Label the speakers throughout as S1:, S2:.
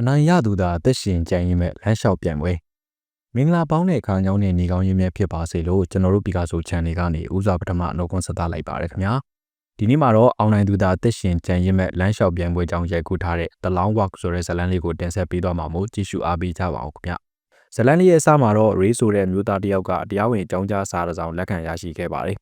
S1: အနိုင်ရသူသာအသက်ရှင်ကြံရင်းမဲ့လမ်းလျှောက်ပြန်ပွဲမင်္ဂလာပေါင်းတဲ့ခါကြောင်းနဲ့နေကောင်းရင်းမြဖြစ်ပါစေလို့ကျွန်တော်တို့ပီကာဆို channel ကနေဥစွာပထမအနှုတ်ခွန်းဆက်သလိုက်ပါရခင်ဗျာဒီနေ့မှာတော့အောင်နိုင်သူသာအသက်ရှင်ကြံရင်းမဲ့လမ်းလျှောက်ပြန်ပွဲကြောင်းရိုက်ကူးထားတဲ့ The Long Walk ဆိုတဲ့ဇာတ်လမ်းလေးကိုတင်ဆက်ပေးသွားမှာမို့ကြည့်ရှုအားပေးကြပါအောင်ခင်ဗျာဇာတ်လမ်းလေးရဲ့အစမှာတော့ Ray ဆိုတဲ့မျိုးသားတစ်ယောက်ကတရားဝင်အကြောင်းကြားစာတစ်စောင်လက်ခံရရှိခဲ့ပါတယ်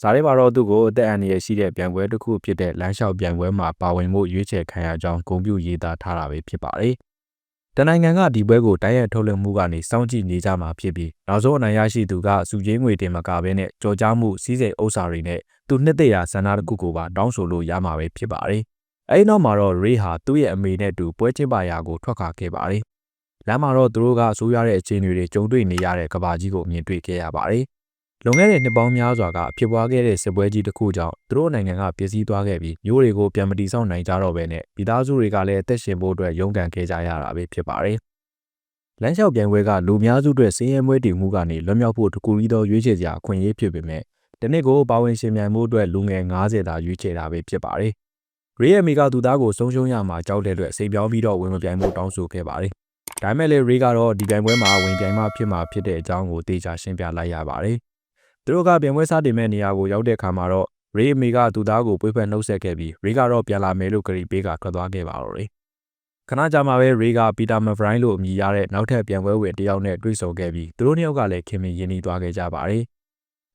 S1: ဇာတ်ထဲမှာတော့သူ့ကိုအသက်အန္တရာယ်ရှိတဲ့ပြန်ပွဲတစ်ခုဖြစ်တဲ့လမ်းလျှောက်ပြန်ပွဲမှာပါဝင်မှုရွေးချယ်ခံရကြောင်းဂုဏ်ပြုရေးသားထားတာပဲဖြစ်ပါတယ်။တနိုင်ငံကဒီပွဲကိုတိုက်ရိုက်ထုတ်လွှင့်မှုကနေစောင့်ကြည့်နေကြမှာဖြစ်ပြီးနောက်ဆုံးအနိုင်ရရှိသူကစုချင်းငွေတင်မကဘဲနဲ့ကြော်ကြားမှုစီးစိမ်ဥစ္စာတွေနဲ့သူနှစ်သက်ရာဆန္ဒတစ်ခုကိုပါတောင်းဆိုလို့ရမှာပဲဖြစ်ပါတယ်။အဲဒီနောက်မှာတော့ Ray ဟာသူ့ရဲ့အမေနဲ့တူပွဲချင်းပါရာကိုထွက်ခွာခဲ့ပါတယ်။လမ်းမှာတော့သူတို့ကအဆိုးရတဲ့အခြေအနေတွေကြုံတွေ့နေရတဲ့ကဘာကြီးကိုမြင်တွေ့ခဲ့ရပါတယ်။ လွန်ခဲ့တဲ့နှစ်ပေါင်းများစွာကဖြစ်ပွားခဲ့တဲ့စစ်ပွဲကြီးတစ်ခုကြောင့်သူတို့နိုင်ငံကပျက်စီးသွားခဲ့ပြီးမျိုးတွေကိုပြန်မတည်ဆောက်နိုင်ကြတော့ဘဲနဲ့မိသားစုတွေကလည်းအသက်ရှင်ဖို့အတွက်ရုန်းကန်ခဲ့ကြရတာပဲဖြစ်ပါတယ်။လမ်းလျှောက်ပြန်ပွဲကလူများစုအတွက်စင်းရဲမွေးတည်မှုကနေလွတ်မြောက်ဖို့တကူရီသောရွေးချယ်စရာအခွင့်အရေးဖြစ်ပေမဲ့ဒီနေ့ကိုပါဝင်ရှင်မြန်မှုအတွက်လူငယ်90သာရွေးချယ်တာပဲဖြစ်ပါတယ်။ရေရဲ့မိကသူသားကိုဆုံးရှုံးရမှာကြောက်တဲ့အတွက်စိတ်ပြောင်းပြီးတော့ဝင်မပြိုင်ဖို့တောင်းဆိုခဲ့ပါတယ်။ဒါပေမဲ့လည်းရေကတော့ဒီပြိုင်ပွဲမှာဝင်ပြိုင်မှဖြစ်မှာဖြစ်တဲ့အကြောင်းကိုတေချာရှင်းပြလိုက်ရပါတယ်။ သူတို့ကပြန်ပွဲစားတင်မဲ့နေရာကိုရောက်တဲ့အခါမှာတော့ရေအမေကသူ့သားကိုပွေးဖက်နှုတ်ဆက်ခဲ့ပြီးရေကတော့ပြန်လာမယ်လို့ကြိပေးကထွက်သွားခဲ့ပါတော့တယ်ခဏကြာမှပဲရေကပီတာမဖရိုင်းလို့အမည်ရတဲ့နောက်ထပ်ပြန်ပွဲဝင်တယောက်နဲ့တွေ့ဆုံခဲ့ပြီးသူတို့နှစ်ယောက်ကလည်းခင်မင်ရင်းနှီးသွားခဲ့ကြပါတယ်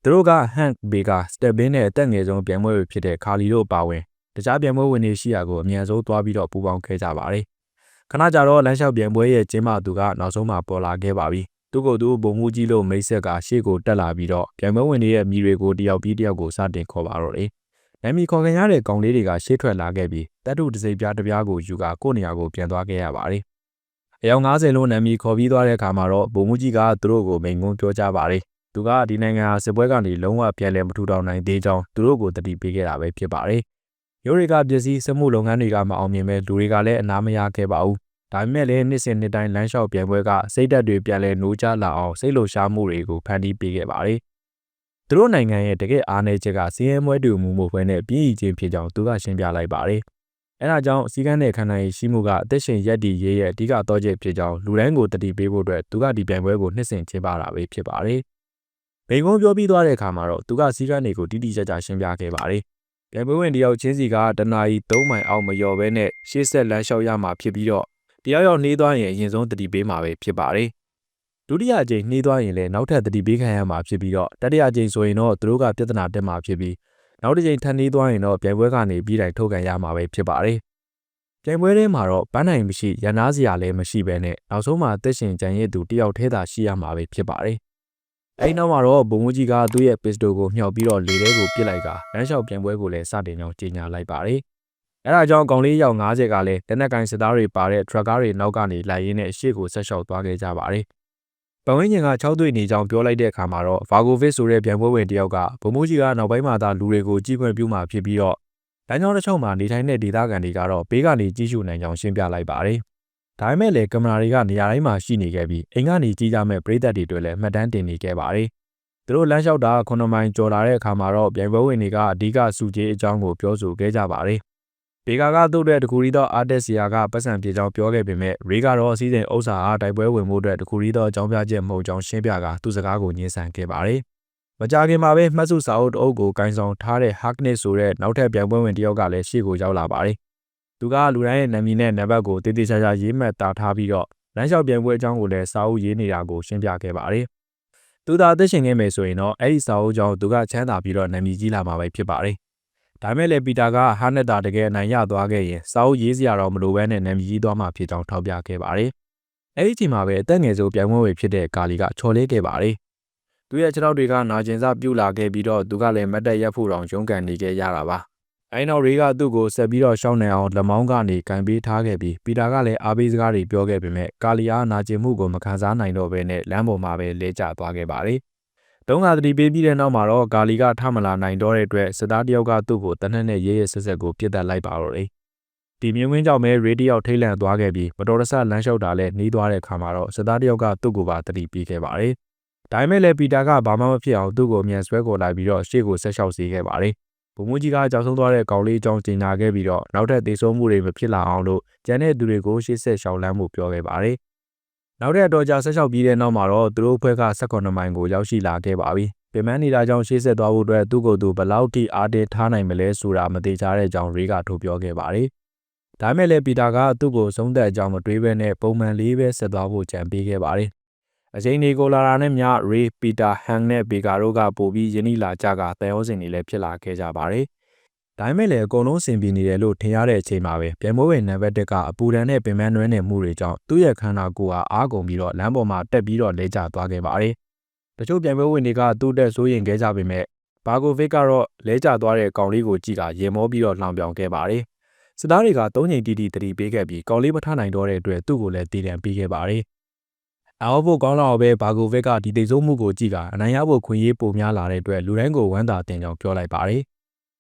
S1: သူတို့ကဟန်ဘေကာစတက်ဘင်းနဲ့အသက်ငယ်ဆုံးပြန်ပွဲဝင်ဖြစ်တဲ့ခါလီတို့ပါဝင်တခြားပြန်ပွဲဝင်တွေရှိရာကိုအမြန်ဆုံးသွားပြီးတော့ပူပေါင်းခဲ့ကြပါတယ်ခဏကြာတော့လမ်းလျှောက်ပြန်ပွဲရဲ့ကျင်းပသူကနောက်ဆုံးမှပေါ်လာခဲ့ပါပြီ သူ့ကိုယ်သူဘုံမှုကြီးလို့မိတ်ဆက်ကရှေ့ကိုတက်လာပြီးတော့ပြိုင်ပွဲဝင်တွေရဲ့မိတွေကိုတယောက်ပြီးတယောက်ကိုစတင်ခေါ်ပါတော့တယ်။နာမီခေါ်ခံရတဲ့ကောင်လေးတွေကရှေ့ထွက်လာခဲ့ပြီးတတ်တူတစိပြားတစ်ပြားကိုယူကာကိုယ့်နေရာကိုပြန်သွားခဲ့ရပါတယ်။အယောက်90လုံးနာမီခေါ်ပြီးသွားတဲ့အခါမှာတော့ဘုံမှုကြီးကသူတို့ကိုမိန်ကွန်းပြောကြပါတယ်။သူကဒီနိုင်ငံဟာစစ်ပွဲကနေလုံးဝပြန်လည်မထူထောင်နိုင်သေးကြောင်းသူတို့ကိုတတိပေးခဲ့တာပဲဖြစ်ပါတယ်။ရိုးတွေကပစ္စည်းစမှုလုပ်ငန်းတွေကမအောင်မြင်မဲ့လူတွေကလည်းအနာမရခဲ့ပါဘူး ဒါပေမဲ့လည်းနှစ်စဉ်နှစ်တိုင်းလမ်းလျှောက်ပြိုင်ပွဲကစိတ်ဓာတ်တွေပြန်လဲနိုးကြလာအောင်စိတ်လှုပ်ရှားမှုတွေကိုဖန်တီးပေးခဲ့ပါတယ်။သူတို့နိုင်ငံရဲ့တကယ့်အားနည်းချက်ကစီးရဲမွဲတူမှုမှုဖွဲနဲ့ပြည်ရည်ချင်းဖြစ်ကြောင်းသူကရှင်းပြလိုက်ပါတယ်။အဲဒါကြောင့်စီကန်းတဲ့ခန္ဓာရည်ရှိမှုကအသက်ရှင်ရက်တည်ရေးရဲ့အဓိကတော့ချက်ဖြစ်ကြောင်းလူတိုင်းကိုတတိပေးဖို့အတွက်သူကဒီပြိုင်ပွဲကိုနှစ်စဉ်ကျင်းပတာပဲဖြစ်ပါတယ်။မိန်ကုန်းပြောပြီးသွားတဲ့အခါမှာတော့သူကစီကန်းတွေကိုတိတိကျကျရှင်းပြခဲ့ပါတယ်။ပြိုင်ပွဲဝင်တယောက်ချင်းစီကတနာရီ3မိုင်အောက်မလျော်ဘဲနဲ့ရှေ့ဆက်လမ်းလျှောက်ရမှာဖြစ်ပြီးတော့ တယောက်ယောက်နှေးသွားရင်အရင်ဆုံးတတိပေးမှာပဲဖြစ်ပါတယ်။ဒုတိယအကြိမ်နှေးသွားရင်လည်းနောက်ထပ်တတိပေးခံရမှာဖြစ်ပြီးတော့တတိယအကြိမ်ဆိုရင်တော့သူတို့ကပြဿနာတက်မှာဖြစ်ပြီးနောက်တစ်ကြိမ်ထပ်နှေးသွားရင်တော့ပြိုင်ပွဲကနေပြီးတိုင်ထုတ်ခံရမှာပဲဖြစ်ပါတယ်။ပြိုင်ပွဲထဲမှာတော့ပန်းနိုင်မရှိရန်နာစရာလည်းမရှိဘဲနဲ့နောက်ဆုံးမှာတက်ရှင်ကြံရည်သူတယောက်ထဲသာရှိရမှာပဲဖြစ်ပါတယ်။အဲဒီနောက်မှာတော့ဘုံမကြီးကသူ့ရဲ့ပစ္စတိုကိုမြှောက်ပြီးတော့လေထဲကိုပစ်လိုက်ကလမ်းလျှောက်ပြိုင်ပွဲကိုလည်းစတင်ကြောင်းကြေညာလိုက်ပါတယ်။ အဲဒါကြောင့်ကောင်လေးရောက်90ကလည်းလက်နက်ကင်စစ်သားတွေပါတဲ့ထရက်ကားတွေနောက်ကနေလိုက်ရင်းနဲ့ရှေ့ကိုဆက်လျှောက်သွားခဲ့ကြပါတယ်။ပဝင်းကျင်က6တွေ့နေကြောင်းပြောလိုက်တဲ့အခါမှာတော့ဗာဂိုဗစ်ဆိုတဲ့ပြန်ပွဲဝင်တယောက်ကဗမိုးကြီးကနောက်ပိုင်းမှာသာလူတွေကိုကြည့်ခွင့်ပြုမှဖြစ်ပြီးတော့လမ်းကြောင်းတစ်ချုပ်မှာနေထိုင်တဲ့ဒေသခံတွေကတော့ဘေးကနေကြည့်ရှုနိုင်ကြောင်းရှင်းပြလိုက်ပါတယ်။ဒါပေမဲ့လည်းကင်မရာတွေကနေရာတိုင်းမှာရှိနေခဲ့ပြီးအိမ်ကနေကြည့်ကြမဲ့ပရိသတ်တွေတွေ့လည်းမှတ်တမ်းတင်နေခဲ့ပါတယ်။သူတို့လမ်းလျှောက်တာ9မိုင်ကျော်လာတဲ့အခါမှာတော့ပြိုင်ပွဲဝင်တွေကအဓိကစုကြီးအကြောင်းကိုပြောဆိုခဲ့ကြပါတယ်။ ဘေကာကသူ့အတွက်တခုရီသောအားတက်စရာကပတ်စံပြေကြောင်းပြောခဲ့ပေမဲ့ရေကတော့အစည်းစိမ်ဥစ္စာအားတိုက်ပွဲဝင်မှုအတွက်တခုရီသောအကြောင်းပြချက်မဟုတ်ကြောင်းရှင်းပြကသူ့စကားကိုညှင်းဆန်ခဲ့ပါတယ်။မကြခင်မှာပဲမှတ်စုစာအုပ်တအုပ်ကိုကန်ဆောင်ထားတဲ့ Hackness ဆိုတဲ့နောက်ထပ်ပြိုင်ပွဲဝင်တယောက်ကလည်းရှေ့ကိုရောက်လာပါတယ်။သူကလူတိုင်းရဲ့နာမည်နဲ့နံပါတ်ကိုတည်တည်ချာချာရေးမှတ်တာထားပြီးတော့လမ်းလျှောက်ပြိုင်ပွဲအကြောင်းကိုလည်းစာအုပ်ရေးနေတာကိုရှင်းပြခဲ့ပါတယ်။သူသာအသက်ရှင်ခဲ့မယ်ဆိုရင်တော့အဲ့ဒီစာအုပ်ကြောင့်သူကချမ်းသာပြီးတော့နာမည်ကြီးလာမှာပဲဖြစ်ပါတယ် ဒါမဲ့လည်းပီတာကဟာနက်တာတကယ်အနိုင်ရသွားခဲ့ရင်စာအုပ်ရေးစရာတော့မလိုဘဲနဲ့နာမည်ကြီးသွားမှာဖြစ်ကြောင်းထောက်ပြခဲ့ပါတယ်။အဲဒီချိန်မှာပဲအသက်ငယ်ဆုံးပြိုင်ပွဲဝေဖြစ်တဲ့ကာလီကချော်လေးခဲ့ပါတယ်။သူရဲ့ခြေထောက်တွေကနာကျင်စပြုတ်လာခဲ့ပြီးတော့သူကလည်းမတ်တက်ရက်ဖို့တောင်ရုန်းကန်နေခဲ့ရတာပါ။အဲဒီနောက်ရေးကသူ့ကိုဆက်ပြီးတော့ရှောင်းနေအောင်လက်မောင်းကနေကန်ပေးထားခဲ့ပြီးပီတာကလည်းအားပေးစကားတွေပြောခဲ့ပေမဲ့ကာလီအားနာကျင်မှုကိုမခံစားနိုင်တော့ဘဲနဲ့လမ်းပေါ်မှာပဲလဲကျသွားခဲ့ပါတယ်။ တုံးကသတိပေးပြီးတဲ့နောက်မှာတော့ဂါလီကထမလာနိုင်တော့တဲ့အတွက်စစ်သားတယောက်ကသူ့ကိုတနက်နဲ့ရဲရဲဆက်ဆက်ကိုပြစ်တက်လိုက်ပါတော့တယ်။ဒီမြင်းဝင်းကြောင့်ပဲရေဒီယောက်ထိတ်လန့်သွားခဲ့ပြီးမတော်တဆလမ်းလျှောက်တာလည်းနှီးသွားတဲ့အခါမှာတော့စစ်သားတယောက်ကသူ့ကိုပါသတိပေးခဲ့ပါတယ်။ဒါပေမဲ့လည်းပီတာကဘာမှမဖြစ်အောင်သူ့ကိုအမြန်ဆွဲခေါ်လိုက်ပြီးတော့ရှေ့ကိုဆက်လျှောက်စီခဲ့ပါတယ်ဗိုလ်မှူးကြီးကကြောက်ဆုံးသွားတဲ့ကောင်လေးအကြောင်းကြေညာခဲ့ပြီးတော့နောက်ထပ်သေဆုံးမှုတွေမဖြစ်လာအောင်လို့ကျန်တဲ့သူတွေကိုရှေ့ဆက်ရှောင်လန်းမှုပြောခဲ့ပါတယ်။ နောက်တဲ့အတော်ကြာဆက်လျှောက်ပြီးတဲ့နောက်မှာတော့သူတို့အဖွဲ့က18မိုင်ကိုရောက်ရှိလာခဲ့ပါပြီ။ပြင်ပန်းနေတာကြောင့်ရှေ့ဆက်သွားဖို့အတွက်သူ့ကိုယ်သူဘလောက်ထိအားတင်းထားနိုင်မလဲဆိုတာမသေးချတဲ့အကြောင်းရေးကထုတ်ပြောခဲ့ပါတယ်။ဒါမဲ့လည်းပီတာကသူ့ကိုဆုံးသက်အကြောင်းမတွေးဘဲနဲ့ပုံမှန်လေးပဲဆက်သွားဖို့ကြံပေးခဲ့ပါတယ်။အချိန်ဒီကိုလာတာနဲ့မျှရေပီတာဟန်နဲ့ဘေကာတို့ကပို့ပြီးယင်းနီလာကြကတန်ရောစင်တွေလည်းဖြစ်လာခဲ့ကြပါတယ်။ ဒါမဲ့လည်းအကုန်လုံးစင်ပြေနေတယ်လို့ထင်ရတဲ့အချိန်မှာပဲပြန်မိုးဝင်နံပါတ်1ကအပူဒဏ်နဲ့ပင်မနွဲနေမှုတွေကြောင့်သူ့ရဲ့ခန္ဓာကိုယ်ဟာအားကုန်ပြီးတော့လမ်းပေါ်မှာတက်ပြီးတော့လဲကျသွားခဲ့ပါတယ်။တချို့ပြန်ပွဲဝင်တွေကသူ့တက်စိုးရင်ခဲ့ကြပေမဲ့ဘာဂိုဗစ်ကတော့လဲကျသွားတဲ့ကောင်လေးကိုကြည့်တာရင်မောပြီးတော့လောင်ပြောင်ခဲ့ပါတယ်။စစ်သားတွေက၃ချိန်တီတီတတိပေးခဲ့ပြီးကောင်လေးမထနိုင်တော့တဲ့အတွက်သူ့ကိုလည်းတည်တံပေးခဲ့ပါတယ်။အော်ဖို့ကောင်းတော့ပဲဘာဂိုဗစ်ကဒီတိတ်ဆုံးမှုကိုကြည့်ကအနိုင်ရဖို့ခွင့်ရေးပိုများလာတဲ့အတွက်လူတိုင်းကိုဝမ်းသာတင်ကြောင်းပြောလိုက်ပါတယ်။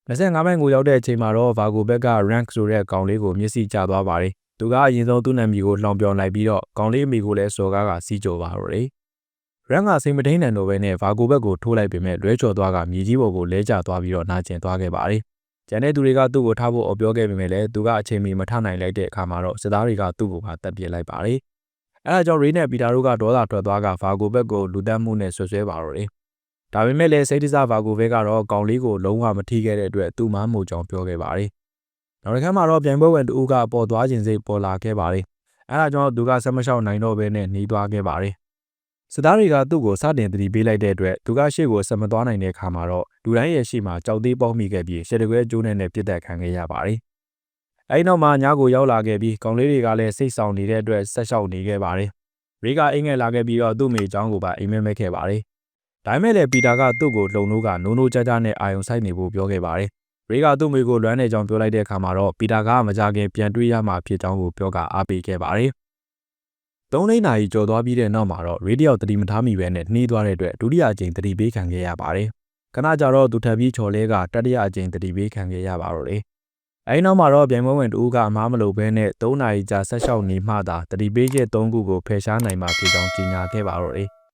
S1: 25မိုင်ကိုရောက်တဲ့အချိန်မှာတော့ဗာဂိုဘက်က rank ဆိုတဲ့ကောင်လေးကိုမျက်စိကျသွားပါတယ်။သူကအရင်ဆုံးသူ့နာမည်ကိုလှောင်ပြောင်လိုက်ပြီးတော့ကောင်လေးမိကိုလည်းစော်ကားကစီးကြပါတော့တယ်။ rank ကစိတ်မထိန်တဲ့နိုပဲနဲ့ဗာဂိုဘက်ကိုထိုးလိုက်ပေမဲ့လွဲချော်သွားကမြေကြီးပေါ်ကိုလဲကျသွားပြီးတော့နာကျင်သွားခဲ့ပါတယ်။ကျန်တဲ့သူတွေကသူ့ကိုထားဖို့အော်ပြောခဲ့ပေမဲ့လည်းသူကအချိန်မီမထနိုင်လိုက်တဲ့အခါမှာတော့စစ်သားတွေကသူ့ကိုပါတပ်ပစ်လိုက်ပါတယ်။အဲဒါကြောင့်ရေးနဲ့ပီတာတို့ကဒေါသထွက်သွားကဗာဂိုဘက်ကိုလူတက်မှုနဲ့ဆွဆွဲပါတော့တယ်။ ဒါပေမဲ့လည်းစိတ်တစားဘာကိုပဲကတော့ကောင်လေးကိုလုံးဝမထိခဲ့တဲ့အတွက်သူ့မမိုးကြောင်ပြောခဲ့ပါတယ်။နောက်တစ်ခါမှာတော့ပြိုင်ပွဲဝင်တူကပေါ်သွားခြင်းစိတ်ပေါ်လာခဲ့ပါတယ်။အဲဒါကြောင့်သူကဆက်မလျှောက်နိုင်တော့ဘဲနဲ့နှီးသွားခဲ့ပါတယ်။စစ်သားတွေကသူ့ကိုစတင်တတိပေးလိုက်တဲ့အတွက်သူကရှေ့ကိုဆက်မသွားနိုင်တဲ့အခါမှာတော့လူတိုင်းရဲ့ရှေ့မှာကြောက်သေးပေါက်မိခဲ့ပြီးရှယ်တကွဲကျိုးနဲ့နဲ့ပြစ်တက်ခံခဲ့ရပါတယ်။အဲဒီနောက်မှာညကိုရောက်လာခဲ့ပြီးကောင်လေးတွေကလည်းစိတ်ဆောင်နေတဲ့အတွက်ဆက်လျှောက်နေခဲ့ပါတယ်။ရေကအင်ငယ်လာခဲ့ပြီးတော့သူ့မိအကြောင်းကိုပါအိမ်မက်မဲ့ခဲ့ပါတယ်။ ဒါပေမဲ့လည်းပီတာကသူ့ကိုလှုံလို့ကနိုးနိုးကြကြနဲ့အာယုံဆိုင်နေဖို့ပြောခဲ့ပါတယ်။ရေကသူ့မိကိုလွမ်းနေကြောင်းပြောလိုက်တဲ့အခါမှာတော့ပီတာကမကြခင်ပြန်တွေ့ရမှာဖြစ်ကြောင်းကိုပြောကအားပေးခဲ့ပါတယ်။သုံးလိမ့်နာရီကြော်သွားပြီးတဲ့နောက်မှာတော့ရေဒီယိုတတိမထားမိပဲနဲ့နှီးသွားတဲ့အတွက်ဒုတိယအကြိမ်တတိပေးခံခဲ့ရပါတယ်။ခဏကြာတော့သူထပ်ပြီးချော်လဲကတတိယအကြိမ်တတိပေးခံခဲ့ရပါတော့တယ်။အဲဒီနောက်မှာတော့ပြိုင်ပွဲဝင်တူကအမားမလုပ်ဘဲနဲ့3နာရီကြာဆက်လျှောက်နေမှသာတတိပေးချက်3ခုကိုဖယ်ရှားနိုင်မှာဖြစ်ကြောင်းကြေညာခဲ့ပါတော့တယ်။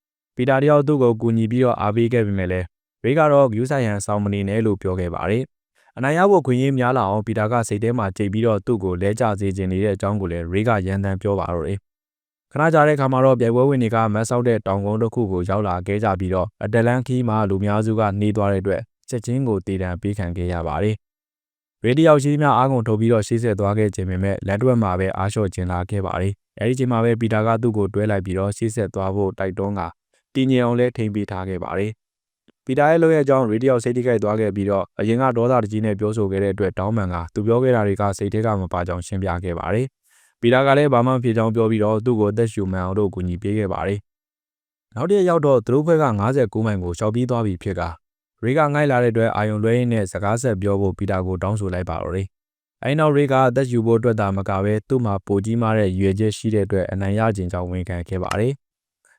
S1: ပီတာတယောက်သူ့ကိုကူညီပြီးတော့အားပေးခဲ့ပေမဲ့လည်းရိကတော့ဂယူးဆိုင်ရန်ဆောင်မနေနဲ့လို့ပြောခဲ့ပါတယ်။အနိုင်ရဖို့ခွင့်ရင်းများလာအောင်ပီတာကစိတ်ထဲမှာကြိတ်ပြီးတော့သူ့ကိုလဲကျစေခြင်းနေတဲ့အကြောင်းကိုလည်းရိကရန်တမ်းပြောပါတော့တယ်။ခဏကြာတဲ့ခါမှာတော့ပြိုင်ပွဲဝင်တွေကမတ်ဆောက်တဲ့တောင်ကုန်းတစ်ခုကိုရောက်လာခဲ့ကြပြီးတော့အတလန်ခီးမှာလူများစုကနှီးသွားတဲ့အတွက်ချက်ချင်းကိုတည်တံပေးခံခဲ့ရပါတယ်။ရေဒီယိုရှိသမျှအားကုန်ထုတ်ပြီးတော့ရှေ့ဆက်သွားခဲ့ခြင်းပေမဲ့လက်တွက်မှာပဲအားလျှော့ခြင်းလာခဲ့ပါတယ်။အဲဒီချိန်မှာပဲပီတာကသူ့ကိုတွဲလိုက်ပြီးတော့ရှေ့ဆက်သွားဖို့တိုက်တွန်းက တည်ငြိမ်အောင်လည်းထိန်းပေးထားခဲ့ပါတယ်။ပီတာရဲ့လုပ်ရဲ့အကြောင်းရေဒီယိုစိတ်ထိခိုက်သွားခဲ့ပြီးတော့အရင်ကဒေါသတကြီးနဲ့ပြောဆိုခဲ့တဲ့အတွက်တောင်းပန်ကသူပြောခဲ့တာတွေကစိတ်ထဲကမပါကြောင်းရှင်းပြခဲ့ပါတယ်။ပီတာကလည်းဘာမှမဖြစ်ကြောင်းပြောပြီးတော့သူ့ကိုအသက်ရှူမှန်အောင်တို့ကူညီပေးခဲ့ပါတယ်။နောက်တစ်ရက်ရောက်တော့သူတို့ဘက်က59မိုင်ကိုရှောက်ပြီးသွားပြီဖြစ်ကရေကငိုက်လာတဲ့အတွက်အာယုံလွဲရင်းနဲ့စကားဆက်ပြောဖို့ပီတာကိုတောင်းဆိုလိုက်ပါတော့တယ်။အဲဒီနောက်ရေကအသက်ရှူဖို့အတွက်သာမကပဲသူ့မှာပိုကြီးမားတဲ့ရွေချက်ရှိတဲ့အတွက်အနိုင်ရခြင်းကြောင့်ဝန်ခံခဲ့ပါတယ်။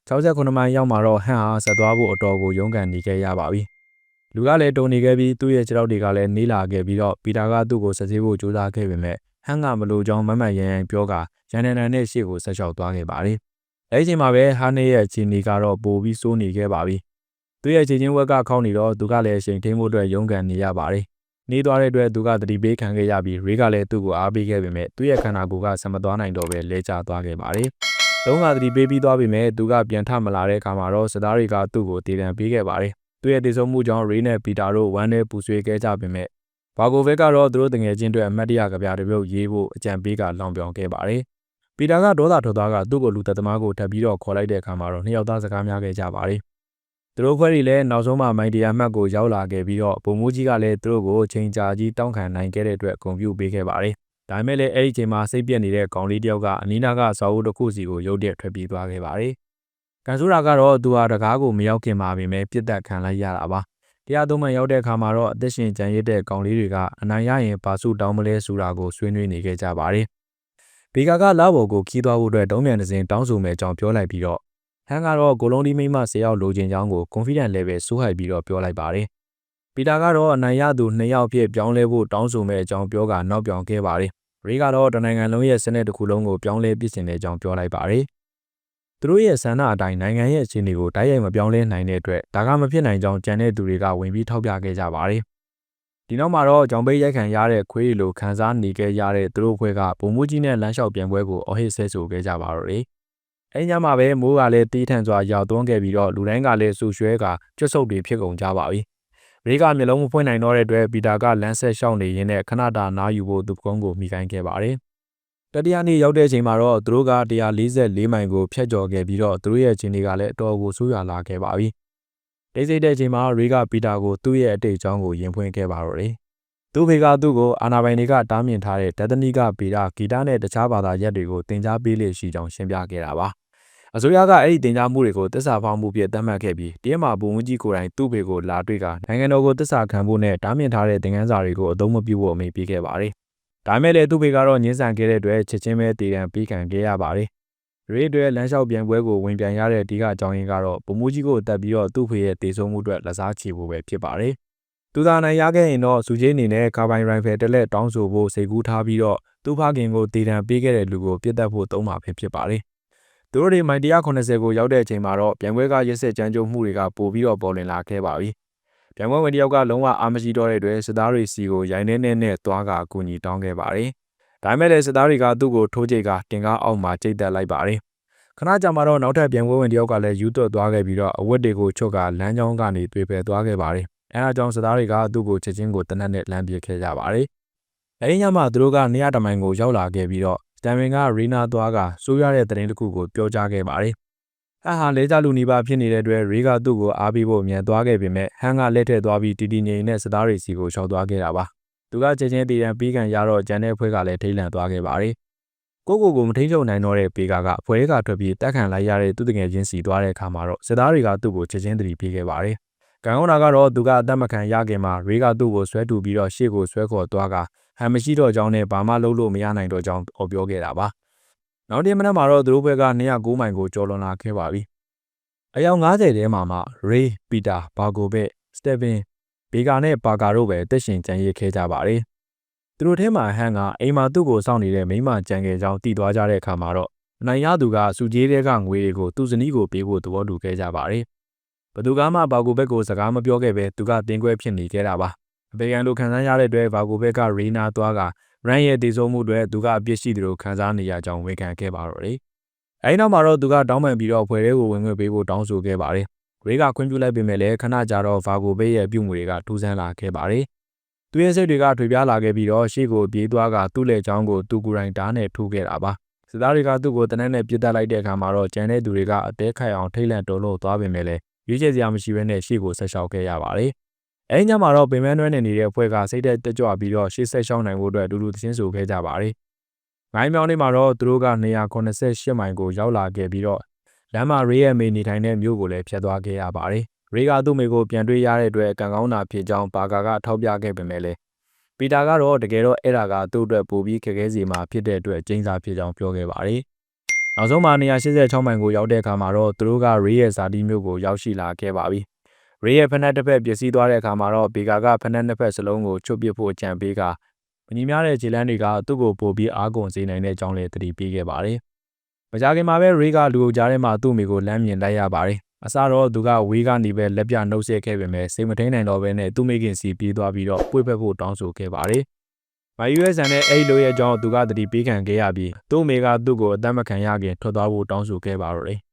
S1: 69မိုင်ရောက်မှာတော့ဟန်ဟာဆက်သွားဖို့အတော်ကိုရုန်းကန်နေခဲ့ရပါပြီ။လူကလည်းတုံနေခဲ့ပြီးသူ့ရဲ့ခြေထောက်တွေကလည်းနေလာခဲ့ပြီးတော့ပီတာကသူ့ကိုဆက်စေးဖို့ကြိုးစားခဲ့ပေမဲ့ဟန်ကမလိုကြောင်းမမှန်ရန်ရန်ပြောကရန်နန်နန်နဲ့ရှေ့ကိုဆက်လျှောက်သွားခဲ့ပါတယ်။အဲဒီချိန်မှာပဲဟာနေရဲ့ခြေနေကတော့ပိုပြီးစိုးနေခဲ့ပါပြီ။သူ့ရဲ့ခြေချင်းဝက်ကခေါင်းနေတော့သူကလည်းအချိန်ထိန်ဖို့အတွက်ရုန်းကန်နေရပါတယ်။နေသွားတဲ့အတွက်သူကတတိပေးခံခဲ့ရပြီးရေကလည်းသူ့ကိုအားပေးခဲ့ပေမဲ့သူ့ရဲ့ခန္ဓာကိုယ်ကဆက်မသွားနိုင်တော့ပဲလဲကျသွားခဲ့ပါတယ်။ လုံးဝသတိပေးပြီးသွားပြီမဲ့သူကပြန်ထမလာတဲ့အခါမှာတော့စစ်သားတွေကသူ့ကိုတည်တံပေးခဲ့ပါတယ်။သူ့ရဲ့တည်ဆုံမှုကြောင့်ရေးနဲ့ပီတာတို့ဝမ်းနဲ့ပူဆွေးခဲ့ကြပေမဲ့ဘာဂိုဗက်ကတော့သူတို့တငယ်ချင်းတွေအမတ်တရကြပြတပြုတ်ရေးဖို့အကြံပေးကလောင်ပြောင်ခဲ့ပါတယ်။ပီတာကဒေါသထွက်သွားကသူ့ကိုလူသက်သမားကိုထပ်ပြီးတော့ခေါ်လိုက်တဲ့အခါမှာတော့နှစ်ယောက်သားစကားများခဲ့ကြပါတယ်။သူတို့ခွဲတွေလည်းနောက်ဆုံးမှမိုင်တရာမှတ်ကိုရောက်လာခဲ့ပြီးတော့ဗိုလ်မှူးကြီးကလည်းသူတို့ကိုချိန်ကြာကြီးတောင်းခံနိုင်ခဲ့တဲ့အတွက်ဂုဏ်ပြုပေးခဲ့ပါတယ် ဒါပေမဲ့လည်းအဲ့ဒီချိန်မှာစိတ်ပြက်နေတဲ့ကောင်လေးတယောက်ကအနီးနားကဇော်ဦးတစ်ခုစီကိုရုတ်တရက်ထွက်ပြေးသွားခဲ့ပါတယ်။ကန်ဆိုရာကတော့သူဟာတကားကိုမရောက်ခင်မှာပင်ပဲပြစ်တက်ခံလိုက်ရတာပါ။တရားသုံးမှန်ရောက်တဲ့အခါမှာတော့အသက်ရှင်ကြံရစ်တဲ့ကောင်လေးတွေကအနိုင်ရရင်ပါစုတောင်းမလဲဆိုတာကိုဆွေးနွေးနေခဲ့ကြပါတယ်။ဘေကာကလာဘော်ကိုခီးသွားဖို့အတွက်တုံးမြန်တစ်စင်တောင်းဆိုမဲ့အကြောင်းပြောလိုက်ပြီးတော့ဟန်ကတော့ကိုလုံးဒီမိမဆေရောက်လိုချင်ကြောင်းကို confident level စိုးဟိုက်ပြီးတော့ပြောလိုက်ပါတယ်။ ပီတာကတော့အနိုင်ရသူနှစ်ယောက်ဖြစ်ပြောင်းလဲဖို့တောင်းဆိုမဲ့အကြောင်းပြောကနောက်ပြောင်ခဲ့ပါတယ်ရေကတော့တနိုင်ငံလုံးရဲ့စနစ်တစ်ခုလုံးကိုပြောင်းလဲပြစ်စင်တဲ့အကြောင်းပြောလိုက်ပါတယ်။သူတို့ရဲ့ဆန္ဒအတိုင်းနိုင်ငံရဲ့အခြေအနေကိုတိုက်ရိုက်မပြောင်းလဲနိုင်တဲ့အတွက်ဒါကမဖြစ်နိုင်ကြောင်းကြံတဲ့သူတွေကဝင်ပြီးထောက်ပြခဲ့ကြပါတယ်။ဒီနောက်မှာတော့ကြောင်ပိတ်ရိုက်ခံရတဲ့ခွေးရီလိုခန်းစားနေခဲ့ရတဲ့သူတို့ဖွဲ့ကဗိုလ်မှူးကြီးနဲ့လမ်းလျှောက်ပြန်ပွဲကိုအော်ဟစ်ဆဲဆိုခဲ့ကြပါတော့တယ်။အဲဒီညမှာပဲမိုးကလည်းတီးထန်စွာရောက်သွန်းခဲ့ပြီးတော့လူတိုင်းကလည်းဆူရွှဲကကျွတ်ဆုပ်တွေဖြစ်ကုန်ကြပါပြီ။ ရေကမျိုးလုံးမဖွင့်နိုင်တော့တဲ့အတွက်ပီတာကလမ်းဆက်လျှောက်နေရင်းနဲ့ခဏတာနားယူဖို့သူ့ကုန်းကိုမိခိုင်းခဲ့ပါတယ်။တတိယနေ့ရောက်တဲ့အချိန်မှာတော့သူတို့က144မိုင်ကိုဖျက်ကျော်ခဲ့ပြီးတော့သူတို့ရဲ့ချင်းတွေကလည်းအတော်ကိုဆိုးရွာလာခဲ့ပါပြီ။တိတ်ဆိတ်တဲ့အချိန်မှာရေကပီတာကိုသူ့ရဲ့အတိတ်အကြောင်းကိုရင်ဖွင့်ခဲ့ပါတော့တယ်။သူ့ဖေကသူ့ကိုအာနာပိုင်တွေကတားမြင်ထားတဲ့ဒသနီကပီတာဂီတနဲ့တခြားဘာသာရပ်တွေကိုတင် जा ပေးလေရှိကြောင်းရှင်းပြခဲ့တာပါ။ အစိုးရကအဲ့ဒီတင် जा မှုတွေကိုတစ္ဆာဖောက်မှုပြသတ်မှတ်ခဲ့ပြီးတရက်မှာဘုံဝင်းကြီးကိုယ်တိုင်သူ့ဖေကိုလာတွေ့ကနိုင်ငံတော်ကိုတစ္ဆာခံဖို့နဲ့တားမြင်ထားတဲ့သင်ခန်းစာတွေကိုအသုံးမပြုဖို့အမိန့်ပေးခဲ့ပါတယ်။ဒါမဲ့လည်းသူ့ဖေကတော့ညှင်းဆန်ခဲ့တဲ့အတွက်ချက်ချင်းပဲတည်တံပြီးခံခဲ့ရပါတယ်။ရေတွေလမ်းလျှောက်ပြန်ပွဲကိုဝင်ပြန်ရတဲ့အဓိကအကြောင်းရင်းကတော့ဗိုလ်မှူးကြီးကိုတက်ပြီးတော့သူ့ဖေရဲ့တေဆုံးမှုအတွက်လက်စားချေဖို့ပဲဖြစ်ပါတယ်။သူသာနိုင်ရခဲ့ရင်တော့စူဂျေးအနေနဲ့ကာဘိုင်ရိုင်ဖယ်တက်လက်တောင်းဆိုဖို့စိတ်ကူးထားပြီးတော့သူ့ဖခင်ကိုတည်တံပေးခဲ့တဲ့လူကိုပြစ်တက်ဖို့သုံးမှာဖြစ်ဖြစ်ပါတယ်။ သူတို့တွေမိုင်180ကိုရောက်တဲ့အချိန်မှာတော့ပြန်ပွဲကရက်ဆက်ကြမ်းကြုတ်မှုတွေကပိုပြီးတော့ပေါ်လွင်လာခဲ့ပါပြီ။ပြန်ပွဲဝင်တယောက်ကလုံးဝအာမရှိတော့တဲ့အတွက်စစ်သားတွေစီကိုရိုင်းနေနဲ့နဲ့သွားကအကူအညီတောင်းခဲ့ပါတယ်။ဒါပေမဲ့လည်းစစ်သားတွေကသူ့ကိုထိုးကြိတ်ကတင်ကားအောက်မှာကြိတ်တက်လိုက်ပါတယ်။ခဏကြာမှတော့နောက်ထပ်ပြန်ပွဲဝင်တယောက်ကလည်းယူသွတ်သွားခဲ့ပြီးတော့အဝတ်တွေကိုချုပ်ကလမ်းကြောင်းကနေတွေ့ပဲသွားခဲ့ပါတယ်။အဲဒါကြောင့်စစ်သားတွေကသူ့ကိုချက်ချင်းကိုတနက်နဲ့လမ်းပြခဲ့ကြပါတယ်။အဲဒီညမှာသူတို့ကနေရတမိုင်ကိုရောက်လာခဲ့ပြီးတော့ စတန်ဗင်ကရီနာသွားကစိုးရတဲ့တရင်တစ်ခုကိုပြောကြားခဲ့ပါတယ်။အဟာလဲကြလူနီပါဖြစ်နေတဲ့အတွက်ရီကသူ့ကိုအားပေးဖို့မြန်သွားခဲ့ပေမဲ့ဟန်ကလက်ထက်သွားပြီးတီတီငိန်နဲ့စစ်သားတွေစီကိုရှောက်သွားခဲ့တာပါ။သူကချက်ချင်းတည်တံပြီးကန်ရတော့ဂျန်တဲ့ဖွဲကလည်းထိတ်လန့်သွားခဲ့ပါတယ်။ကိုကိုကိုမထိန်ချုပ်နိုင်တော့တဲ့ပေကာကအဖွဲကထွက်ပြီးတက်ခံလိုက်ရတဲ့သူတငယ်ချင်းစီသွားတဲ့အခါမှာတော့စစ်သားတွေကသူ့ကိုချက်ချင်းတတိပေးခဲ့ပါတယ်။ကံကောင်းတာကတော့သူကအသက်မခံရခင်မှာရီကသူ့ကိုဆွဲတူပြီးတော့ရှေ့ကိုဆွဲခေါ်သွားက ဟန်မရှိတော့ကြောင်းနဲ့ဘာမှလုပ်လို့မရနိုင်တော့ကြောင်းအော်ပြောခဲ့တာပါ။နောက်တစ်မိနစ်မှာတော့သူတို့ဘက်က209မိုင်ကိုကျော်လွန်လာခဲ့ပါပြီ။အယောက်90ထဲမှာမှရေးပီတာဘာဂိုဘက်စတက်ဗင်ဘေကာနဲ့ပါကာတို့ပဲတက်ရှင်ကြံရည်ခဲ့ကြပါတယ်။သူတို့ထဲမှာဟန်ကအိမ်မှာသူ့ကိုစောင့်နေတဲ့မိမကြံငယ်ကြောင်းတည်သွားကြတဲ့အခါမှာတော့အနိုင်ရသူကစူကြီးတွေကငွေတွေကိုသူ့ဇနီးကိုပေးဖို့သဘောတူခဲ့ကြပါတယ်။ဘသူကမှဘာဂိုဘက်ကိုစကားမပြောခဲ့ပဲသူကတင်းကွဲဖြစ်နေခဲ့တာပါ။ အပေကန်လိုခံစားရတဲ့အတွက်ဘာဂိုဘက်ကရီနာသွားကရန်ရဲ့တည်ဆုံမှုတွေသူကအပြစ်ရှိတယ်လို့ခံစားနေရကြောင်းဝန်ခံခဲ့ပါတော့တယ်။အဲဒီနောက်မှာတော့သူကတောင်းပန်ပြီးတော့ဖွဲ့ရဲကိုဝင်ခွင့်ပေးဖို့တောင်းဆိုခဲ့ပါတယ်။ဂရေကခွင့်ပြုလိုက်ပေမဲ့လည်းခဏကြာတော့ဗာဂိုဘေးရဲ့ပြုမှုတွေကထူးဆန်းလာခဲ့ပါတယ်။သူရဲ့စိတ်တွေကထွေပြားလာခဲ့ပြီးတော့ရှေ့ကိုပြေးသွားကသူ့လက်ချောင်းကိုသူကိုယ်တိုင်ဓာတ်နဲ့ထိုးခဲ့တာပါ။စစ်သားတွေကသူ့ကိုတနက်နဲ့ပြစ်တက်လိုက်တဲ့အခါမှာတော့ကျန်တဲ့သူတွေကအသေးခိုက်အောင်ထိတ်လန့်တုန်လှုပ်သွားပေမဲ့လည်းရွေးချယ်စရာမရှိဘဲနဲ့ရှေ့ကိုဆက်လျှောက်ခဲ့ရပါတယ်။ အဲဒီညမှာတော့ပင်မနှွဲနေနေတဲ့အဖွဲ့ကစိတ်သက်တက်ကြွပြီးတော့ရှေ့ဆက်ရှောင်းနိုင်ဖို့အတွက်အတူတူသင်းဆိုခဲ့ကြပါတယ်။ငိုင်းမြောင်းနေမှာတော့သူတို့က288မိုင်ကိုရောက်လာခဲ့ပြီးတော့လမ်းမှာရေရဲ့မေနေထိုင်တဲ့မြို့ကိုလည်းဖျက်သွားခဲ့ရပါတယ်။ရေကသူ့မိကိုပြန်တွေ့ရတဲ့အတွက်ကံကောင်းတာဖြစ်ကြောင်းပါကာကထောက်ပြခဲ့ပေမဲ့လည်းပီတာကတော့တကယ်တော့အဲ့ဒါကသူ့အတွက်ပိုပြီးခက်ခဲစီမှာဖြစ်တဲ့အတွက်ကျင်းစာဖြစ်ကြောင်းပြောခဲ့ပါတယ်။နောက်ဆုံးမှာ186မိုင်ကိုရောက်တဲ့အခါမှာတော့သူတို့ကရေရဲ့ဇာတိမြို့ကိုရောက်ရှိလာခဲ့ပါပြီ။ ရေရဲ့ဖက်နက်တစ်ဖက်ပျက်စီးသွားတဲ့အခါမှာတော့ဘေကာကဖက်နက်နှစ်ဖက်စလုံးကိုချွတ်ပစ်ဖို့ကြံပေးကမညီများတဲ့ခြေလမ်းတွေကသူ့ကိုပို့ပြီးအားကုန်စေနိုင်တဲ့အကြောင်းလည်းသတိပေးခဲ့ပါတယ်။မကြခင်မှာပဲရေကလူအုပ်ကြားထဲမှာသူ့မိကိုလမ်းမြင်လိုက်ရပါတယ်။အစတော့သူကဝေးကနေပဲလက်ပြနှုတ်ဆက်ခဲ့ပေမဲ့စိတ်မထိန်နိုင်တော့ဘဲနဲ့သူ့မိခင်စီပြေးသွားပြီးတော့ပွေ့ဖက်ဖို့တောင်းဆိုခဲ့ပါတယ်။မယူရဲဆန်တဲ့အဲ့လိုရဲ့အကြောင်းသူကသတိပေးခံခဲ့ရပြီးသူ့မိကသူ့ကိုအသက်မခံရခင်ထွက်သွားဖို့တောင်းဆိုခဲ့ပါတော့တယ်။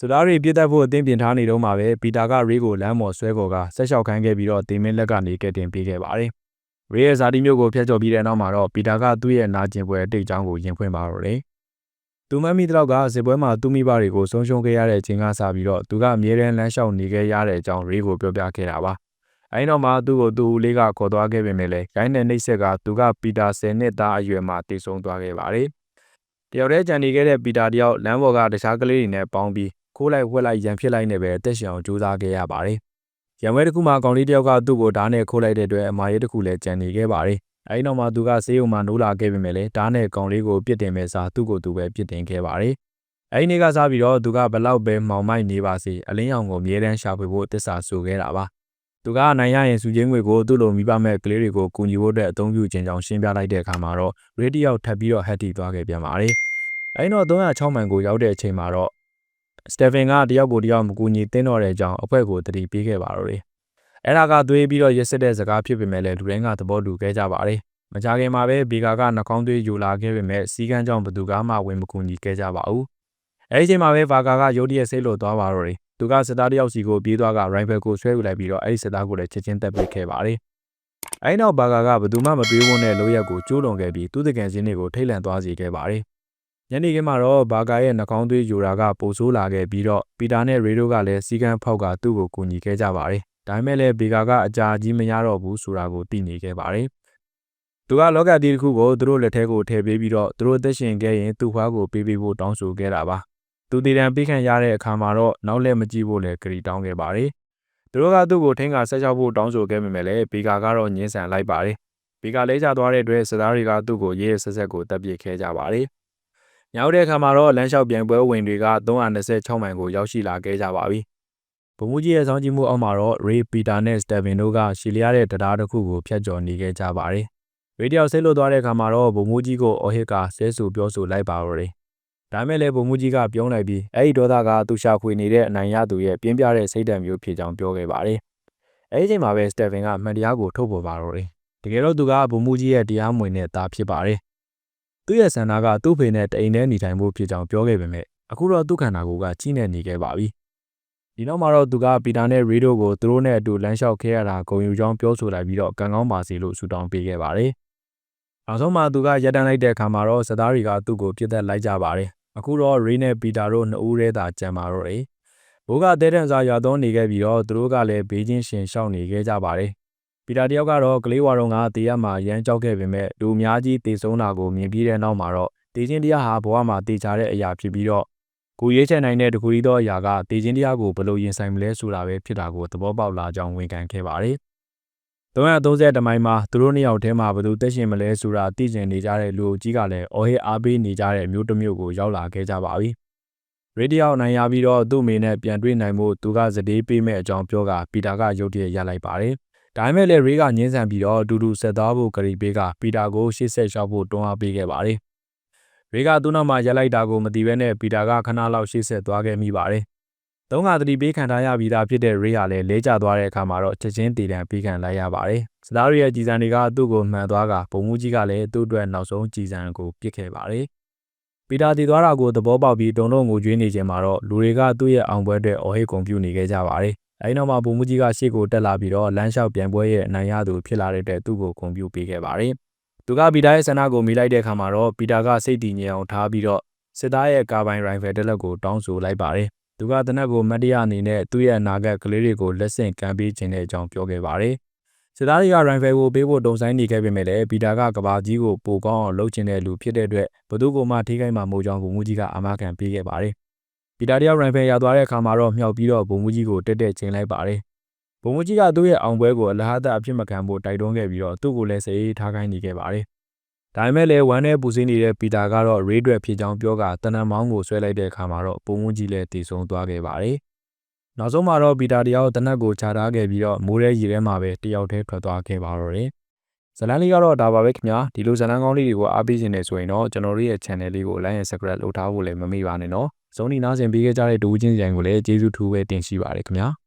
S1: စသားတွေပြစ်တက်ဖို့အသင်းပြင်ထားနေတော့မှပဲပီတာကရေးကိုလမ်းပေါ်ဆွဲခေါ်ကဆက်လျှောက်ခိုင်းခဲ့ပြီးတော့တင်မင်းလက်ကနေကဲတင်ပေးခဲ့ပါတယ်။ရေရဲ့ဇာတိမျိုးကိုဖျက်ချော်ပြီးတဲ့နောက်မှာတော့ပီတာကသူ့ရဲ့နာကျင်ပွဲအတိတ်အကြောင်းကိုရင်ဖွင့်ပါတော့တယ်။သူမမီတလောက်ကဇစ်ပွဲမှာသူ့မိဘတွေကိုဆုံးရှုံးခဲ့ရတဲ့ချိန်ကစပြီးတော့သူကအမြဲတမ်းလမ်းလျှောက်နေခဲ့ရတဲ့အကြောင်းရေကိုပြောပြခဲ့တာပါ။အဲဒီနောက်မှာသူ့ကိုသူ့ဦးလေးကခေါ်သွားခဲ့ပေမဲ့လည်းဂိုင်းနဲ့နှိပ်ဆက်ကသူကပီတာ10နှစ်သားအရွယ်မှာတည်ဆုံသွားခဲ့ပါတယ်။တယောက်တည်းကြံနေခဲ့တဲ့ပီတာတယောက်လမ်းပေါ်ကတခြားကလေးတွေနဲ့ပေါင်းပြီး ခိုးလိုက်ဝှက်လိုက်ရန်ဖြစ်လိုက်နေပဲအသက်ရှင်အောင်ကြိုးစားခဲ့ရပါတယ်။ရံဝဲတစ်ခုမှာကောင်လေးတယောက်ကသူ့ကိုဓာတ်နဲ့ခိုးလိုက်တဲ့အတွက်အမာရဲတစ်ခုလည်းကြံနေခဲ့ပါတယ်။အဲဒီနောက်မှာသူကဆေးရုံမှာနိုးလာခဲ့ပေမဲ့လည်းဓာတ်နဲ့ကောင်လေးကိုပြစ်တင်မဲ့စားသူ့ကိုသူပဲပြစ်တင်ခဲ့ပါတယ်။အဲဒီနေ့ကစားပြီးတော့သူကဘလောက်ပဲမောင်မိုက်နေပါစေအလင်းရောင်ကိုမြဲတမ်းရှာဖွေဖို့တစ္ဆာဆိုခဲ့တာပါ။သူကအနိုင်ရရင်စုချင်းငွေကိုသူ့လိုမိဘမဲ့ကလေးတွေကိုကူညီဖို့အတွက်အသုံးပြုခြင်းကြောင့်ရှင်းပြလိုက်တဲ့အခါမှာတော့ရေဒီယိုထပ်ပြီးတော့ဟက်တီသွားခဲ့ပြန်ပါတယ်။အဲဒီတော့306မိုင်ကိုရောက်တဲ့အချိန်မှာတော့ စတေဖင်ကတယောက်ကိုတယောက်မကူညီသင်းတော့တဲ့အကြောင်းအဖွဲ့ကိုတတိပေးခဲ့ပါတော့တယ်။အဲ့ဒါကသွေးပြီးတော့ရစ်စစ်တဲ့စကားဖြစ်ပေမဲ့လည်းလူတိုင်းကသဘောတူခဲ့ကြပါတယ်မကြခင်မှာပဲဘေကာကနှာခေါင်းသွေးယူလာခဲ့ပေမဲ့စီကန်းကြောင့်ဘသူကမှဝင်မကူညီခဲ့ကြပါဘူးအဲ့ဒီချိန်မှာပဲဘာကာကရုတ်တရက်ဆိတ်လို့သွားပါတော့တယ်သူကစစ်သားတယောက်စီကိုပြေးသွားကရိုင်ဖယ်ကိုဆွဲယူလိုက်ပြီးတော့အဲ့ဒီစစ်သားကိုလည်းချက်ချင်းတက်ပစ်ခဲ့ပါတယ်အဲ့နောက်ဘာကာကဘသူမှမတွေးဝန်းတဲ့လိုရက်ကိုကျိုးလွန်ခဲ့ပြီးသူ့တကယ်စင်းတွေကိုထိတ်လန့်သွားစေခဲ့ပါတယ် ညနေခင်းမှာတော့ဘာကာရဲ့နှာခေါင်းသွေးယူတာကပိုဆိုးလာခဲ့ပြီးတော့ပီတာနဲ့ရေဒိုကလည်းစီကန်းဖောက်ကသူ့ကိုကူညီခဲ့ကြပါတယ်ဒါပေမဲ့လည်းဘေကာကအကြာကြီးမရတော့ဘူးဆိုတာကိုသိနေခဲ့ပါတယ်။သူကလောကတီတစ်ခုကိုသူတို့လက်ထဲကိုထည့်ပေးပြီးတော့သူတို့သက်ရှင်ခဲ့ရင်သူ့ဖွားကိုပေးပေးဖို့တောင်းဆိုခဲ့တာပါ။သူတည်တံပေးခံရတဲ့အခါမှာတော့နောက်လက်မကြည့်ဖို့လည်းကြည်တောင်းခဲ့ပါတယ်။သူတို့ကသူ့ကိုထင်းကဆက်ချောက်ဖို့တောင်းဆိုခဲ့ပေမဲ့လည်းဘေကာကတော့ညှင်းဆန်လိုက်ပါတယ်။ဘေကာလဲကျသွားတဲ့အတွက်စစ်သားတွေကသူ့ကိုရေးရဆက်ဆက်ကိုတပ်ပစ်ခဲ့ကြပါတယ်။ ညောက်တဲ့အခါမှာတော့လမ်းလျှောက်ပြန်ပွဲဝင်တွေက326မိုင်ကိုရောက်ရှိလာခဲ့ကြပါပြီ။ဗိုလ်မှူးကြီးရဲ့စောင့်ကြည့်မှုအောက်မှာတော့ Ray Peter နဲ့ Steven တို့ကရှီလျားတဲ့တရားတစ်ခုကိုဖျက်ကျော်နေခဲ့ကြပါတယ်။ Ray တယောက်ဆိတ်လွတ်သွားတဲ့အခါမှာတော့ဗိုလ်မှူးကြီးကိုအော်ဟစ်ကဆဲဆူပြောဆိုလိုက်ပါတော့တယ်။ဒါမဲ့လည်းဗိုလ်မှူးကြီးကပြုံးလိုက်ပြီးအဲ့ဒီဒေါသကသူရှာဖွေနေတဲ့အနိုင်ရသူရဲ့ပြင်းပြတဲ့စိတ်ဓာတ်မျိုးဖြစ်ကြောင်းပြောခဲ့ပါတယ်။အဲ့ဒီချိန်မှာပဲ Steven ကမှန်တရားကိုထုတ်ပေါ်ပါတော့တယ်။တကယ်တော့သူကဗိုလ်မှူးကြီးရဲ့တရားမဝင်တဲ့သားဖြစ်ပါတယ်။ သူ့ရဲ့ဆန္ဒကသူ့ဖေနဲ့တအိမ်ထဲနေထိုင်ဖို့ဖြစ်ကြောင်းပြောခဲ့ပေမဲ့အခုတော့သူ့ခန္ဓာကိုယ်ကကြီးနေနေခဲ့ပါပြီ။ဒီနောက်မှာတော့သူကပီတာနဲ့ရီဒိုကိုသူတို့နဲ့အတူလမ်းလျှောက်ခဲ့ရတာဂုံယူကြောင်းပြောဆိုလိုက်ပြီးတော့ကံကောင်းပါစေလို့ဆုတောင်းပေးခဲ့ပါတယ်။နောက်ဆုံးမှာသူကရက်တန်းလိုက်တဲ့အခါမှာတော့စသားတွေကသူ့ကိုပြစ်သက်လိုက်ကြပါတယ်။အခုတော့ရီနဲ့ပီတာတို့နှစ်ဦးတည်းသာကြံပါတော့တယ်။ဘိုးကတဲတန်စာရွာသွန်းနေခဲ့ပြီးတော့သူတို့ကလည်းဘေးချင်းရှင်ရှောက်နေခဲ့ကြပါတယ်။ ပီတာတယောက်ကတော့ကလေးဝါတော့ကတေးရမှာရမ်းကြောက်ခဲ့ပေမဲ့လူအများကြီးတေဆုံးတာကိုမြင်ပြီးတဲ့နောက်မှာတော့တေးချင်းတရားဟာဘဝမှာတေချာတဲ့အရာဖြစ်ပြီးတော့ကိုရွေးချယ်နိုင်တဲ့တခုရီသောအရာကတေခြင်းတရားကိုဘယ်လိုရင်ဆိုင်မလဲဆိုတာပဲဖြစ်တာကိုသဘောပေါက်လာကြောင်းဝန်ခံခဲ့ပါတယ်။330တမိုင်မှာသူတို့နှစ်ယောက်ထဲမှာဘယ်သူတက်ရှင်မလဲဆိုတာသိကျင်နေကြတဲ့လူကြီးကလည်းအော်ဟစ်အားပေးနေကြတဲ့မျိုးတစ်မျိုးကိုရောက်လာခဲ့ကြပါပြီ။ရေဒီယိုနိုင်ရပြီးတော့သူ့မိနဲ့ပြန်တွေ့နိုင်မှုသူကစတေးပေးမဲ့အကြောင်းပြောကပီတာကရုတ်တရက်ရလိုက်ပါတယ်။ ဒါပေမဲ့လည်းရေကငင်းဆန်ပြီးတော့အတူတူဆက်သွားဖို့ဂရီပေးကပီတာကိုရှေ့ဆက်လျှောက်ဖို့တွန်းအားပေးခဲ့ပါတယ်။ရေကသူ့နောက်မှာရက်လိုက်တာကိုမသိဘဲနဲ့ပီတာကခဏလောက်ရှေ့ဆက်သွားခဲ့မိပါတယ်။သုံးကသတိပေးခံထားရပြီးသားဖြစ်တဲ့ရေဟာလည်းလဲကျသွားတဲ့အခါမှာတော့ချက်ချင်းတည်တံပေးခံလိုက်ရပါတယ်။စသားရီရဲ့ကြည်စံတွေကသူ့ကိုမှန်သွားကပုံမှုကြီးကလည်းသူ့အတွက်နောက်ဆုံးကြည်စံကိုပြစ်ခဲ့ပါတယ်။ပီတာတည်သွားတာကိုသဘောပေါက်ပြီးတုံလုံးကိုကျွေးနေခြင်းမှာတော့လူတွေကသူ့ရဲ့အောင်ပွဲအတွက်အော်ဟစ်ကုန်ပြုနေခဲ့ကြပါတယ်။ အဲဒီနောက်မှာပုံမှုကြီးကရှေ့ကိုတက်လာပြီးတော့လမ်းလျှောက်ပြန်ပွဲရဲ့အနိုင်ရသူဖြစ်လာတဲ့အတွက်သူ့ကိုကုန်ပြုပေးခဲ့ပါတယ်။သူကပီတာရဲ့ဆန္ဒကိုမိလိုက်တဲ့အခါမှာတော့ပီတာကစိတ်တည်ငြိမ်အောင်ထားပြီးတော့စစ်သားရဲ့ကာဘိုင်ရိုင်ဖယ်တက်လက်ကိုတောင်းဆိုလိုက်ပါတယ်။သူကတနက်ကိုမတ်တရအနေနဲ့သူ့ရဲ့အနာဂတ်ကလေးတွေကိုလက်ဆင့်ကမ်းပေးခြင်းတဲ့အကြောင်းပြောခဲ့ပါတယ်။စစ်သားတွေကရိုင်ဖယ်ကိုပေးဖို့တုံဆိုင်နေခဲ့ပေမဲ့လည်းပီတာကကဘာကြီးကိုပိုကောင်းအောင်လုပ်ချင်တဲ့လူဖြစ်တဲ့အတွက်ဘသူကမှထိခိုက်မှာမဟုတ်ကြောင်းဘုံမူကြီးကအမကန်ပေးခဲ့ပါတယ်။ ပီတာတယောက်ရိုင်ဖယ်ရသွားတဲ့အခါမှာတော့မြောက်ပြီးတော့ဘုံမူကြီးကိုတက်တက်ချင်းလိုက်ပါတယ်။ဘုံမူကြီးကသူ့ရဲ့အောင်ပွဲကိုအလဟဒအဖြစ်မခံဖို့တိုက်တွန်းခဲ့ပြီးတော့သူ့ကိုလည်းစိတ်ထားခိုင်းနေခဲ့ပါတယ်။ဒါပေမဲ့လည်းဝမ်းနဲ့ပူစင်းနေတဲ့ပီတာကတော့ရေးအတွက်ဖြစ်ကြောင်းပြောကတနံမောင်းကိုဆွဲလိုက်တဲ့အခါမှာတော့ပုံမကြီးလည်းတည်ဆုံသွားခဲ့ပါတယ်။နောက်ဆုံးမှာတော့ပီတာတယောက်တနက်ကိုခြာထားခဲ့ပြီးတော့မိုးရဲရီထဲမှာပဲတယောက်တည်းထွက်သွားခဲ့ပါတော့တယ်။ဇလန်လေးကတော့ဒါပါပဲခင်ဗျာဒီလိုဇလန်ကောင်းလေးတွေကိုအားပေးခြင်းနဲ့ဆိုရင်တော့ကျွန်တော်တို့ရဲ့ channel လေးကို like and subscribe လုပ်ထားဖို့လည်းမမေ့ပါနဲ့နော်။ စုံဒီနားဆင်ပေးခဲ့ကြတဲ့ဒူးချင်းကြိုင်ကိုလည်းကျေးဇူးထူးပဲတင်ရှိပါရခင်ဗျာ။